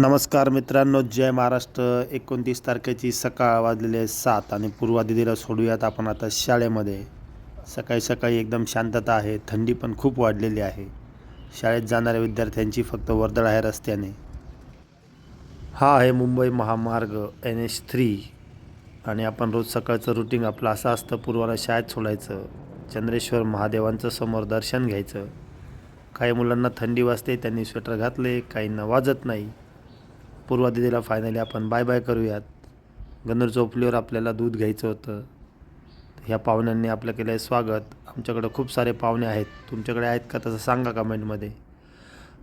नमस्कार मित्रांनो जय महाराष्ट्र. एकोणतीस तारखेची सकाळ वाजलेली आहे सात आणि पूर्वा दिदीला सोडूयात आपण आता शाळेमध्ये. सकाळी सकाळी एकदम शांतता आहे थंडी पण खूप वाढलेली आहे. शाळेत जाणाऱ्या विद्यार्थ्यांची फक्त वर्दळ आहे रस्त्याने. हा आहे मुंबई महामार्ग एन एच थ्री. आणि आपण रोज सकाळचं रुटीन आपलं असं असतं पूर्वाला शाळेत सोडायचं चंद्रेश्वर महादेवांचं समोर दर्शन घ्यायचं. काही मुलांना थंडी वाजते त्यांनी स्वेटर घातले काहींना वाजत नाही. पूर्वादितीला फायनली आपण बाय बाय करूयात. गन्नूर चोपलीवर आपल्याला दूध घ्यायचं होतं. ह्या पाहुण्यांनी आपलं केलं आहे स्वागत. आमच्याकडं खूप सारे पाहुणे आहेत. तुमच्याकडे आहेत का तसं सांगा कमेंटमध्ये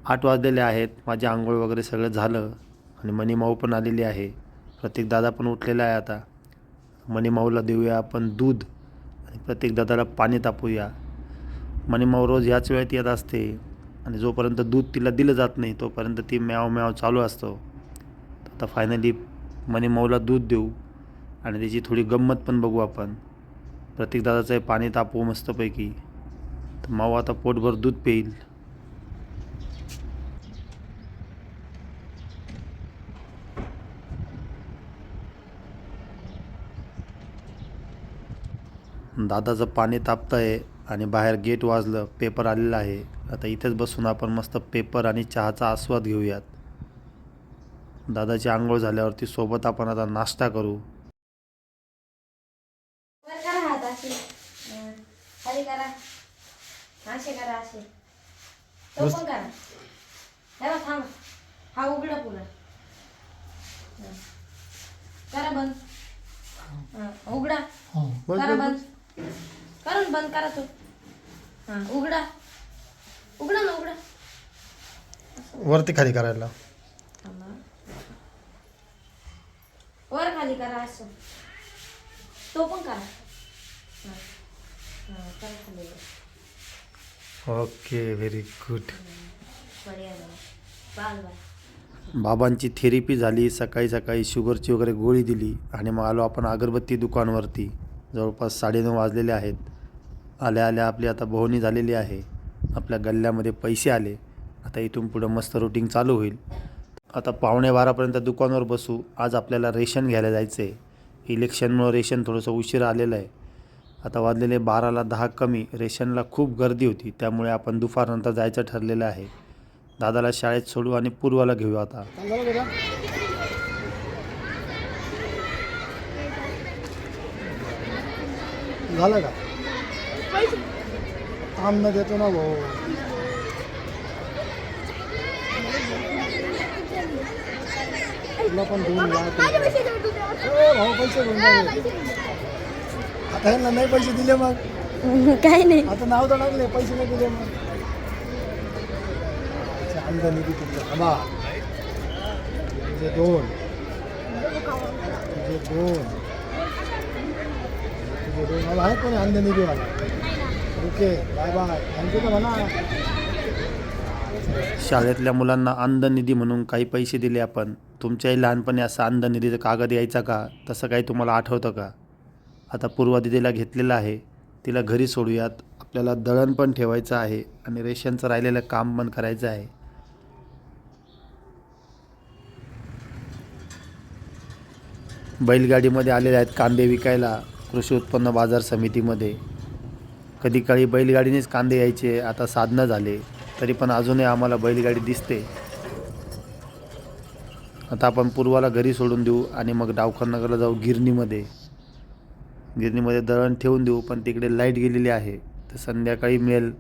आठ वाजलेले आहेत. माझी आंघोळ वगैरे सगळं झालं आणि मणिमाऊ पण आलेली आहे. प्रत्येक दादा पण उठलेला आहे आता. मणिमाऊला देऊया आपण दूध आणि प्रत्येक दादाला पाणी तापूया. मणिमाऊ रोज ह्याच वेळेत येत असते आणि जोपर्यंत दूध तिला दिलं जात नाही तोपर्यंत ती म्याव म्याव चालू असतो. आता फायनली मनीमाऊला दूध देऊ आणि त्याची थोडी गंमत पण बघू आपण. प्रत्येक दादाचं हे पाणी तापवू मस्तपैकी. तर माऊ आता पोटभर दूध पेईल. दादाचं पाणी तापतं आहे आणि बाहेर गेट वाजलं पेपर आलेला आहे. आता इथेच बसून आपण मस्त पेपर आणि चहाचा आस्वाद घेऊयात. दादाची आंघोळ झाल्यावरती सोबत आपण आता नाश्ता करू. हं. हे हा उघडा पुरा हं. करा बंद. हं, उघडा करा बंद बंद. करा तो. हा उघडा. उघडा ना उघडा. वरती खाली करायला थांबा. वर खाली करा असं. तो पण करा. हं. करा खाली. वर. ओके व्हेरी गुड बढिया बघा बाल बाल. बाबांची थेरपी झाली सकाळी सकाळी शुगरची वगैरे गोळी दिली आणि मग आलो आपण अगरबत्ती दुकानवरती. जवळपास साडेनऊ वाजलेले आहेत. आल्या आल्या आपली आता बोहणी झालेली आहे. आपल्या गल्ल्यामध्ये पैसे आले. आता इथून पुढं मस्त रुटीन चालू होईल. आता पावणे बारापर्यंत दुकानावर बसू. आज आपल्याला रेशन घ्यायला जायचं आहे इलेक्शनमुळं रेशन थोडंसं उशीर आलेलं आहे. आता वाजलेले बाराला दहा कमी. रेशनला खूप गर्दी होती. त्यामुळे आपण दुपारनंतर जायचं ठरलेलं आहे. दादाला शाळेत सोडू आणि पूर्वाला घेऊ आता. झालं का? देतो ना भाऊ. तुला पण दोन लाख. हो भाऊ पैसे घेऊन जा. आता ह्यांना नाही पैसे दिले मग. काही नाही. आता नाव तर टाकले पैसे नाही दिले मग. आमदानी तुमचं. थांबा. तुझे दोन. तुझे दोन. तुझे दोन. मला आहे कोणी आमदानी मला ओके बाय बाय. थँक्यू तर म्हणा. शाळेतल्या मुलांना अंधनिधी म्हणून काही पैसे दिले आपण. तुमच्याही लहानपणी असा अंधनिधीचा कागद यायचा का? तसं काही तुम्हाला आठवतं का? आता पूर्वा दिदीला घेतलेलं आहे. तिला घरी सोडूयात. आपल्याला दळण पण ठेवायचं आहे आणि रेशनचं राहिलेलं काम पण करायचं आहे. बैलगाडीमध्ये आलेले आहेत कांदे विकायला कृषी उत्पन्न बाजार समितीमध्ये. कधी काळी बैलगाडीनेच कांदे यायचे आता साधनं झाले. तरी पण अजूनही आम्हाला बैलगाडी दिसते. आता आपण पूर्वाला घरी सोडून देऊ आणि मग डावखरनगरला जाऊ गिरणीमध्ये. गिरणीमध्ये दळण ठेवून देऊ पण तिकडे लाइट गेलेली आहे. तर संध्याकाळी मिळेल.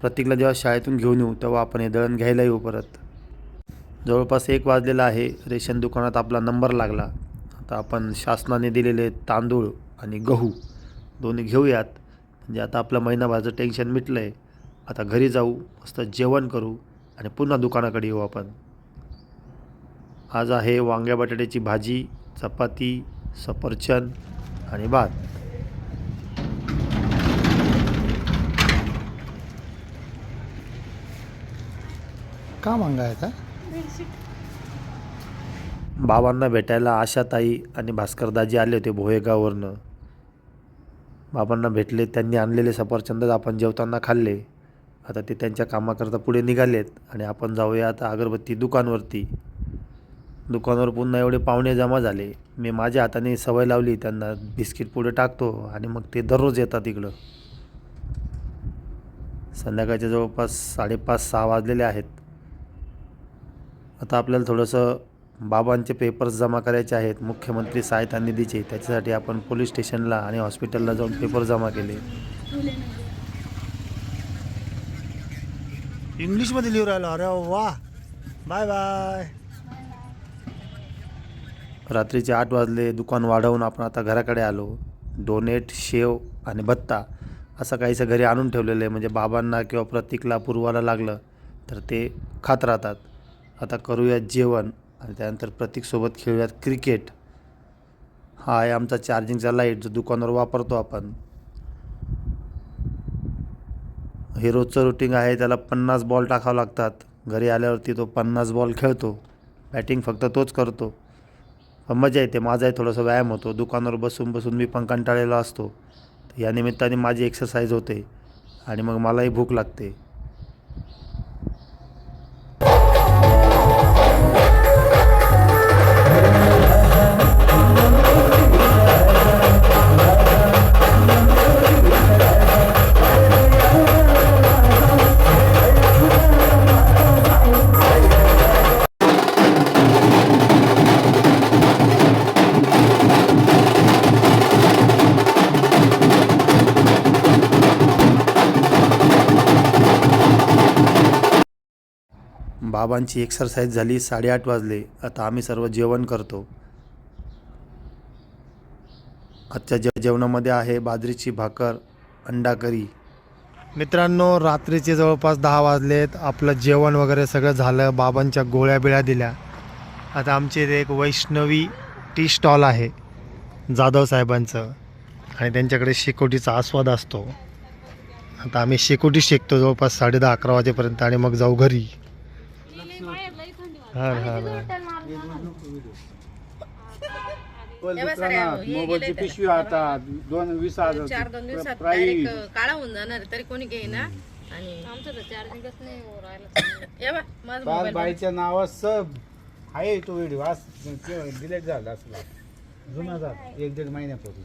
प्रतीकला जेव्हा शाळेतून घेऊन येऊ तेव्हा आपण हे दळण घ्यायला येऊ परत. जवळपास एक वाजलेला आहे. रेशन दुकानात आपला नंबर लागला. आता आपण शासनाने दिलेले तांदूळ आणि गहू दोन्ही घेऊयात. म्हणजे आता आपलं महिनाभराचं टेन्शन मिटलं आहे आता घरी जाऊ मस्त जेवण करू आणि पुन्हा दुकानाकडे येऊ आपण. आज आहे वांग्या बटाट्याची भाजी चपाती सफरचंद आणि भात. का मागायचा बाबांना भेटायला आशाताई आणि भास्करदाजी आले होते भोयेगाववरनं. बाबांना भेटले त्यांनी आणलेले सफरचंदच आपण जेवताना खाल्ले. आता ते त्यांच्या कामाकरता पुढे निघालेत आणि आपण जाऊया आता अगरबत्ती दुकानवरती. दुकानावर पुन्हा एवढे पाहुणे जमा झाले. मी माझ्या हाताने सवय लावली त्यांना बिस्किट पुढे टाकतो आणि मग ते दररोज येतात इकडं. संध्याकाळच्या जवळपास साडेपाच सहा वाजलेले आहेत. आता आपल्याला थोडंसं बाबांचे पेपर्स जमा करायचे आहेत. मुख्यमंत्री सहायता निधीचे त्याच्यासाठी आपण पोलीस स्टेशनला आणि हॉस्पिटलला जाऊन पेपर जमा केले. इंग्लिशमध्ये लिहू राहिलो. अरे वा. Bye bye. रात्रीचे आठ वाजले दुकान वाढवून आपण आता घराकडे आलो. डोनेट शेव आणि भत्ता असं काहीसं घरी आणून ठेवलेलं आहे. म्हणजे बाबांना किंवा प्रतीकला पूर्वाला लागलं तर ते खात राहतात. आता करूयात जेवण आणि त्यानंतर प्रतीकसोबत खेळूयात क्रिकेट. हा आहे आमचा चार्जिंगचा लाइट जो दुकानावर वापरतो आपण. हे रोजचं रुटीन आहे त्याला पन्नास बॉल टाकावं लागतात. घरी आल्यावरती तो पन्नास बॉल खेळतो. बॅटिंग फक्त तोच करतो. पण मजा येते माझाही थोडासा व्यायाम होतो. दुकानावर बसून बसून मी पण कंटाळलेला असतो. या निमित्ताने माझी एक्सरसाइज होते आणि मग मलाही भूक लागते. बाबांची एक्सरसाइज झाली साडेआठ वाजले. आता आम्ही सर्व जेवण करतो. आजच्या जे जेवणामध्ये आहे बाजरीची भाकर अंडा करी मित्रांनो रात्रीचे जवळपास दहा वाजलेत. आपलं जेवण वगैरे सगळं झालं. बाबांच्या गोळ्या बिळ्या दिल्या. आता आमची इथे एक वैष्णवी टी स्टॉल आहे. जाधव साहेबांचं. आणि त्यांच्याकडे शेकोटीचा आस्वाद असतो. आता आम्ही शेकोटी शेकतो जवळपास साडे दहा अकरा वाजेपर्यंत आणि मग जाऊ घरी. हा हा मोबाईलची पिशवी आता दोन वीस चार दोन हजार दिवसात काळा होऊन जाणार तरी कोणी घेईना. आणि आमचं तर चार्जिंगच नाही हो राहिलं. या बा माझा बाल मोबाईल बाईच्या नावात सब. आहे तो व्हिडिओ आज डिलेट झाला असला. जुना झाला. एक दीड महिन्यापूर्वी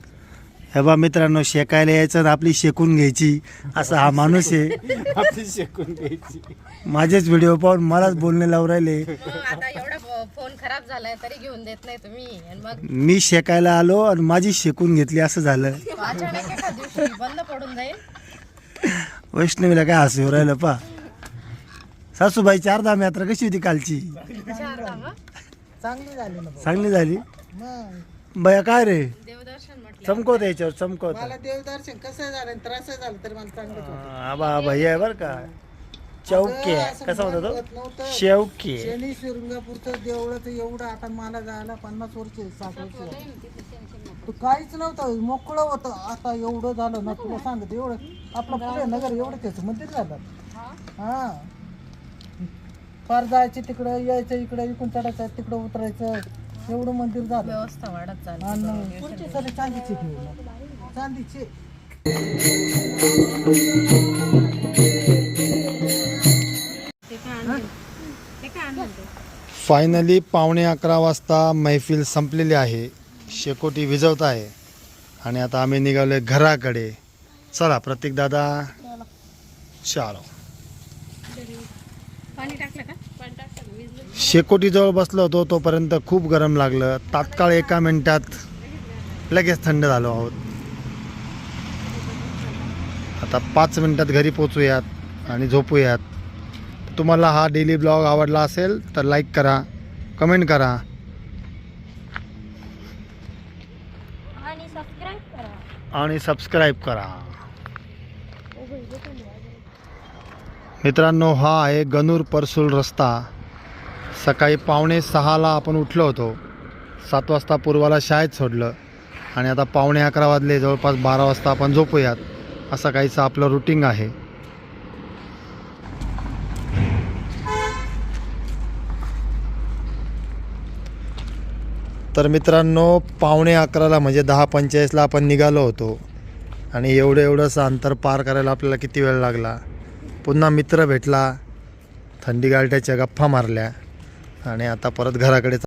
हे बा मित्रांनो शेकायला यायचं आणि आपली शेकून घ्यायची असा हा माणूस आहे. आपली शेकून घ्यायची. माझेच व्हिडिओ पाहून मलाच बोलणे लावून राहिले. मग आता एवढा फ- फोन खराब झालाय तरी घेऊन देत नाही तुम्ही. आणि मग? मी शेकायला आलो आणि माझी शेकून घेतली असं झालं. अचानक एका दिवशी बंद पडून जाईल. वैष्णवीला काय हसू राहिलं पा. सासूबाई चारधाम यात्रा कशी होती कालची? चांगली झाली बया काय रे? चमकवत याच्यावर चमकवत. मला देवदर्शन कसं झालं त्रास झालं तरी मला चांगलंच होतं. आबा भैया आहे बरं का. चौके. असं कसा होता मला तो नव्हतं. शेवके. शनी शिरंगापूरचं देवळं तर एवढं आता मला जायला पन्नास वर्ष साठ वर्ष झाली. तो काहीच नव्हतं मोकळं होतं. आता एवढं झालं ना तुला सांगत एवढं. आपलं पुढे नगर एवढं त्याचं मंदिर झालं. हा. पार जायचे तिकडं यायचं इकडं इकडून चढायचं तिकडं उतरायचं. एवढं मंदिर झालं. व्यवस्था वाढत चालली आणि पुढचे सारे चांदीचे घेऊन चांदीचे? फायनली पावणे अकरा वाजता मैफिल संपलेली आहे. शेकोटी विजवत आहे. आणि आता आम्ही निघालोय घराकडे. चला प्रतीक दादा. चालो पाणी टाकलं का पाणी टाकलं विजलं शेकोटीजवळ बसलो होतो तोपर्यंत खूप गरम लागलं. तात्काळ एका मिनिटात लगेच थंड झालो आहोत. आता पाच मिनिटात घरी पोचूयात आणि झोपूयात. तुम्हाला हा डेली ब्लॉग आवडला असेल तर लाईक करा कमेंट करा. आणि सबस्क्राईब करा. मित्रांनो हा आहे गणूर परसूल रस्ता. सकाळी पावणे सहाला आपण उठलो होतो. सात वाजता पूर्वाला शाळेत सोडलं. आणि आता पावणे अकरा वाजले जवळपास बारा वाजता आपण झोपूयात. असं काहीचं आपलं रुटीन आहे. तर मित्रांनो पावणे अकराला म्हणजे दहा पंचेचाळीसला आपण निघालो होतो. आणि एवढं एवढंसं अंतर पार करायला आपल्याला किती वेळ लागला? पुन्हा मित्र भेटला. थंडी गालट्याच्या गप्पा मारल्या. आणि आता परत घराकडे